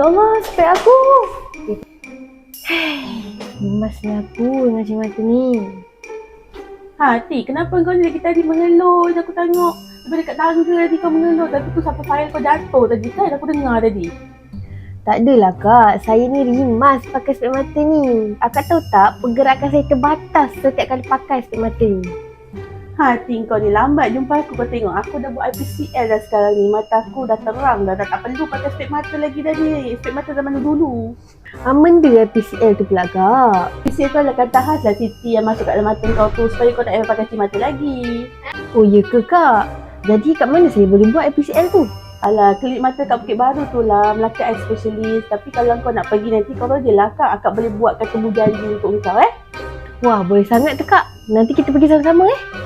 Ya Allah, spek aku. Lemasnya aku dengan cermin mata ni. Hati, kenapa kau ni lagi tadi mengeluh je aku tengok. Daripada dekat tangga tadi kau mengeluh. Tapi tu sampai file kau jatuh tadi kan aku dengar tadi. Tak adalah kak, saya ni rimas pakai spek mata ni. Akak tahu tak, pergerakan saya terbatas setiap kali pakai spek mata ni. Hati kau ni lambat jumpa aku kau tengok. Aku dah buat IPCL dah sekarang ni. Mata aku dah terang dah. Dah tak perlu pakai spek mata lagi dah ni. Spek mata zaman dulu. Ah, benda PCL tu pula kak. IPCL tu adalah kata khas lah Siti yang masuk kat dalam mata kau tu. Supaya kau tak payah pakai mata lagi. Oh ya ke kak? Jadi kat mana saya boleh buat PCL tu? Alah, klinik mata kat Bukit Baru tu lah, Melaka Eye Specialist. Tapi kalau kau nak pergi nanti, kau je lah kak. Akak boleh buatkan temu janji untuk kau eh. Wah, boleh sangat tu kak. Nanti kita pergi sama-sama eh.